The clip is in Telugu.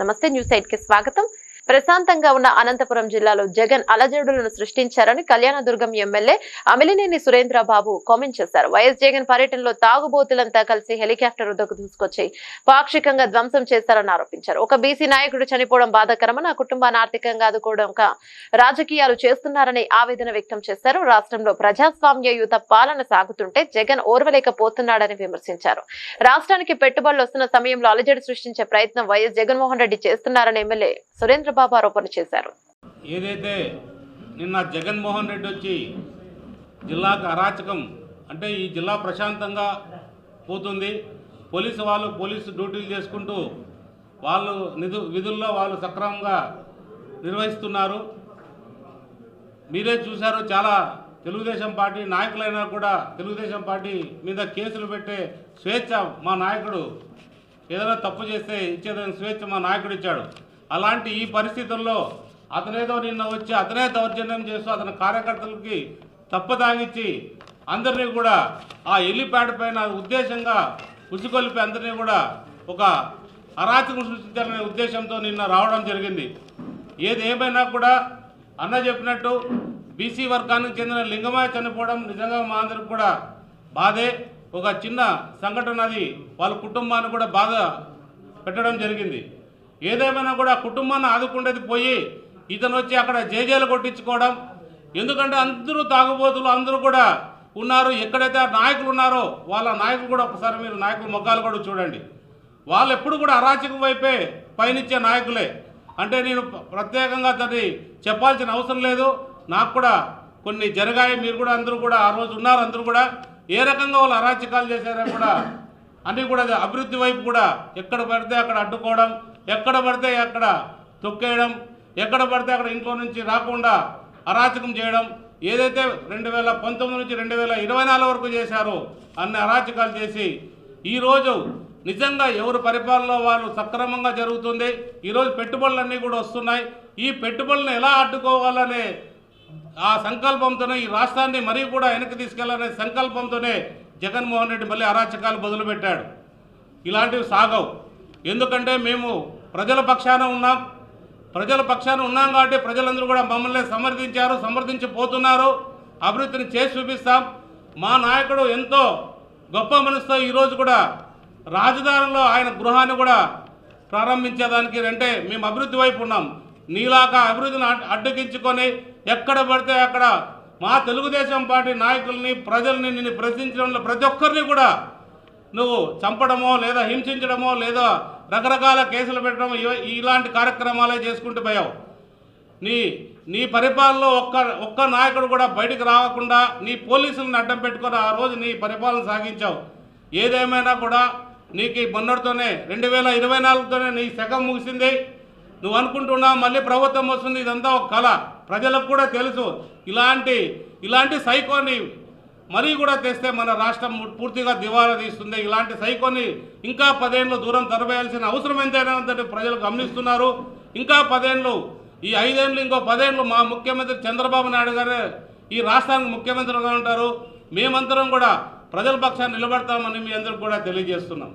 నమస్తే న్యూస్ ఎయిట్కి స్వాగతం. ప్రశాంతంగా ఉన్న అనంతపురం జిల్లాలో జగన్ అలజడులను సృష్టించారని కళ్యాణదుర్గం ఎమ్మెల్యే అమిలినేని సురేంద్రబాబు కామెంట్ చేశారు. వైఎస్ జగన్ పర్యటనలో తాగుబోతులంతా కలిసి హెలికాప్టర్ వద్దకు దూసుకొచ్చి పాక్షికంగా ధ్వంసం చేశారని ఆరోపించారు. ఒక బీసీ నాయకుడు చనిపోవడం బాధాకరమని ఆ కుటుంబాన్ని ఆర్థికంగా ఆదుకోవడం రాజకీయాలు చేస్తున్నారని ఆవేదన వ్యక్తం చేశారు. రాష్ట్రంలో ప్రజాస్వామ్యయుత పాలన సాగుతుంటే జగన్ ఓర్వలేకపోతున్నాడని విమర్శించారు. రాష్ట్రానికి పెట్టుబడులు వస్తున్న సమయంలో అలజడి సృష్టించే ప్రయత్నం వైఎస్ జగన్మోహన్ రెడ్డి చేస్తున్నారని ఎమ్మెల్యే చంద్రబాబు ఆరోపణ చేశారు. ఏదైతే నిన్న జగన్మోహన్ రెడ్డి వచ్చి జిల్లాకు అరాచకం అంటే ఈ జిల్లా ప్రశాంతంగా పోతుంది పోలీసు వాళ్ళు పోలీసు డ్యూటీలు చేసుకుంటూ వాళ్ళు నిధు విధుల్లో వాళ్ళు సక్రమంగా నిర్వహిస్తున్నారు. మీరే చూశారు చాలా తెలుగుదేశం పార్టీ నాయకులైనా కూడా తెలుగుదేశం పార్టీ మీద కేసులు పెట్టే స్వేచ్ఛ మా నాయకుడు ఏదైనా తప్పు చేస్తే ఇచ్చేదని స్వేచ్ఛ మా నాయకుడు ఇచ్చాడు. అలాంటి ఈ పరిస్థితుల్లో అతనేదో నిన్న వచ్చి అతనే దౌర్జన్యం చేస్తూ అతని కార్యకర్తలకి తప్పదాగిచ్చి అందరినీ కూడా ఆ ఎల్లిప్యాడ్ పైన ఉద్దేశంగా ఉసుకొలిపి అందరినీ కూడా ఒక అరాచకం సృష్టించాలనే ఉద్దేశంతో నిన్న రావడం జరిగింది. ఏది ఏమైనా కూడా అన్న చెప్పినట్టు బీసీ వర్గానికి చెందిన లింగమాయ చనిపోవడం నిజంగా మా అందరికి కూడా బాధే. ఒక చిన్న సంఘటన అది వాళ్ళ కుటుంబాన్ని కూడా బాధ పెట్టడం జరిగింది. ఏదేమైనా కూడా కుటుంబాన్ని ఆదుకుండేది పోయి ఇతను వచ్చి అక్కడ జేజేలు కొట్టించుకోవడం. ఎందుకంటే అందరూ తాగుబోతులు అందరూ కూడా ఉన్నారు. ఎక్కడైతే నాయకులు ఉన్నారో వాళ్ళ నాయకులు కూడా ఒకసారి మీరు నాయకుల మొగ్గాలు కూడా చూడండి. వాళ్ళు ఎప్పుడు కూడా అరాచకం వైపే పయనిచ్చే నాయకులే. అంటే నేను ప్రత్యేకంగా దాన్ని చెప్పాల్సిన అవసరం లేదు. నాకు కూడా కొన్ని జరిగాయి. మీరు కూడా అందరూ కూడా ఆ రోజు ఉన్నారు. అందరూ కూడా ఏ రకంగా వాళ్ళు అరాచకాలు చేశారో కూడా అన్నీ కూడా అభివృద్ధి వైపు కూడా ఎక్కడ పడితే అక్కడ అడ్డుకోవడం ఎక్కడ పడితే అక్కడ తొక్కేయడం ఎక్కడ పడితే అక్కడ ఇంట్లో నుంచి రాకుండా అరాచకం చేయడం ఏదైతే రెండు వేల పంతొమ్మిది నుంచి రెండు వేల ఇరవై నాలుగు వరకు చేశారో అన్ని అరాచకాలు చేసి ఈరోజు నిజంగా ఎవరు పరిపాలనలో వాళ్ళు సక్రమంగా జరుగుతుంది ఈరోజు పెట్టుబడులన్నీ కూడా వస్తున్నాయి. ఈ పెట్టుబడులను ఎలా అడ్డుకోవాలనే ఆ సంకల్పంతోనే ఈ రాష్ట్రాన్ని మరీ కూడా వెనక్కి తీసుకెళ్ళాలనే సంకల్పంతోనే జగన్మోహన్ రెడ్డి మళ్ళీ అరాచకాలు మొదలుపెట్టాడు. ఇలాంటివి సాగవు. ఎందుకంటే మేము ప్రజల పక్షాన ఉన్నాం. ప్రజల పక్షాన ఉన్నాం కాబట్టి ప్రజలందరూ కూడా మమ్మల్ని సమర్థించారు సమర్థించిపోతున్నారు అభివృద్ధిని చేసి చూపిస్తాం. మా నాయకుడు ఎంతో గొప్ప మనసుతో ఈరోజు కూడా రాజధానిలో ఆయన గృహాన్ని కూడా ప్రారంభించేదానికి అంటే మేము అభివృద్ధి వైపు ఉన్నాం. నీలాక అభివృద్ధిని అడ్డగించుకొని ఎక్కడ పడితే అక్కడ మా తెలుగుదేశం పార్టీ నాయకుల్ని ప్రజల్ని నిన్ను ప్రశ్నించడంలో ప్రతి ఒక్కరిని కూడా నువ్వు చంపడమో లేదా హింసించడమో లేదా రకరకాల కేసులు పెట్టడం ఇలాంటి కార్యక్రమాలే చేసుకుంటూ పోయావు. నీ నీ పరిపాలనలో ఒక్క ఒక్క నాయకుడు కూడా బయటికి రాకుండా నీ పోలీసులను అడ్డం పెట్టుకొని ఆ రోజు నీ పరిపాలన సాగించావు. ఏదేమైనా కూడా నీకు మొన్నటితోనే రెండు వేల ఇరవై నాలుగుతోనే నీ శకం ముగిసింది. నువ్వు అనుకుంటున్నావు మళ్ళీ ప్రభుత్వం వస్తుంది ఇదంతా ఒక కళ ప్రజలకు కూడా తెలుసు. ఇలాంటి ఇలాంటి సైకోని మరీ కూడా తెస్తే మన రాష్ట్రం పూర్తిగా దివాలా తీస్తుంది. ఇలాంటి సైకోని ఇంకా పదేళ్ళు దూరం తరవేయాల్సిన అవసరం ఎంతైనా ఉందంటే ప్రజలు గమనిస్తున్నారు. ఇంకా పదేళ్ళు ఈ ఐదేళ్ళు ఇంకో పదేళ్ళు మా ముఖ్యమంత్రి చంద్రబాబు నాయుడు గారే ఈ రాష్ట్రానికి ముఖ్యమంత్రిగా ఉంటారు. మేమందరం కూడా ప్రజల పక్షాన్ని నిలబడతామని మీ అందరికి కూడా తెలియజేస్తున్నాం.